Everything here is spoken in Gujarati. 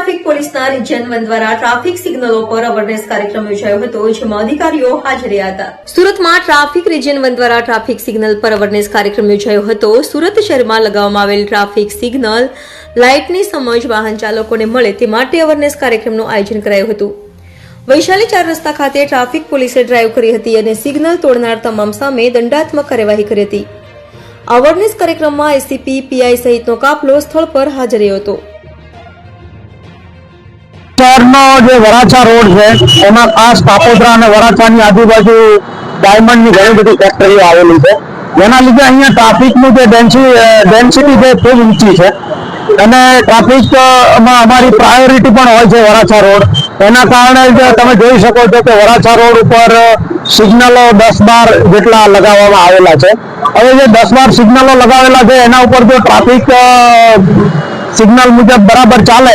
પોલીસના રિજિયન વન દ્વારા ટ્રાફિક સિગ્નલો પર અવેરનેસ કાર્યક્રમ યોજાયો હતો, જેમાં અધિકારીઓ હાજર હતા. સુરતમાં ટ્રાફિક રિજિયન વન દ્વારા ટ્રાફિક સિગ્નલ પર અવેરનેસ કાર્યક્રમ યોજાયો હતો. સુરત શહેરમાં લગાવવામાં આવેલ ટ્રાફિક સિગ્નલ લાઇટની સમજ વાહન ચાલકોને મળે તે માટે અવેરનેસ કાર્યક્રમનું આયોજન કરાયું હતું. વૈશાલી ચાર રસ્તા ખાતે ટ્રાફિક પોલીસે ડ્રાઈવ કરી હતી અને સિગ્નલ તોડનાર તમામ સામે દંડાત્મક કાર્યવાહી કરી હતી. અવેરનેસ કાર્યક્રમમાં એસીપી પીઆઈ સહિતનો કાફલો સ્થળ પર હાજર રહ્યો હતો. શહેરનો જે વરાછા રોડ છે, એમાં ખાસ કાપોદ્રા અને વરાછાની આજુબાજુ ડાયમંડની ઘણી બધી ફેક્ટરીઓ આવેલી છે. જેના લીધે અહીંયા ટ્રાફિકનું જે ડેન્સિટી છે ખૂબ ઊંચી છે. અને ટ્રાફિકમાં અમારી પ્રાયોરિટી પણ હોય છે વરાછા રોડ. એના કારણે તમે જોઈ શકો છો કે વરાછા રોડ ઉપર સિગ્નલો દસ બાર જેટલા લગાવવામાં આવેલા છે. હવે જે દસ બાર સિગ્નલો લગાવેલા છે, એના ઉપર જો ટ્રાફિક સિગ્નલ મુજબ બરાબર ચાલે